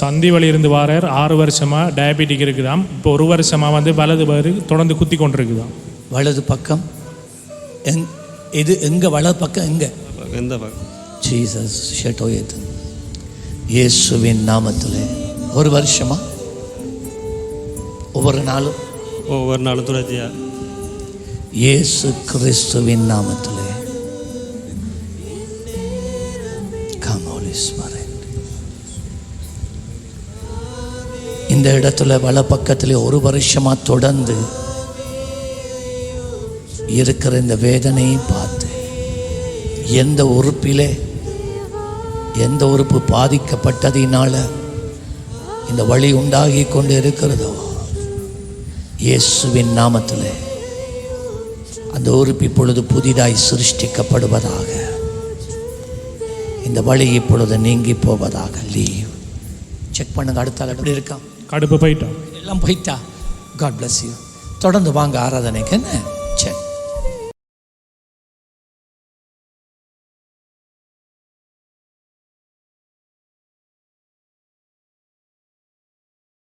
சந்தி வழி இருந்து வாரார். ஆறு வருஷமா டயபெட்டிக் இருக்குதாம். இப்போ ஒரு வருஷமா வந்து வலது பேரு தொடர்ந்து குத்தி கொண்டிருக்குதாம். வலது பக்கம் எங் இது எங்க வலது பக்கம் எங்க? எந்த பக்கம்? ஜீசஸ் ஷெட்டோயத்து இயேசுவின் நாமத்தில். ஒரு வருஷமா? ஒவ்வொரு நாளும்? ஒவ்வொரு நாளும் தொடர்ச்சியாக இயேசு கிறிஸ்துவின் நாமத்தில். Come, இந்த இடத்துல வல பக்கத்தில் ஒரு வருஷமா தொடர்ந்து இருக்கிற இந்த வேதனையை பார்த்து எந்த உறுப்பிலே எந்த உறுப்பு பாதிக்கப்பட்டதினால இந்த வழி உண்டாகி கொண்டு இருக்கிறதோ இயேசுவின் நாமத்தில் அந்த உறுப்பு இப்பொழுது புதிதாய் சிருஷ்டிக்கப்படுவதாக இந்த வழி இப்பொழுது நீங்கி போவதாக லீவ். செக் பண்ணுங்க அடுத்த எப்படி இருக்கான்? கடுப்பு போயிட்டோம். எல்லாம் போயிட்டா? காட் பிளஸ் யூ தொடர்ந்து வாங்க ஆராதனைக்கு என்ன?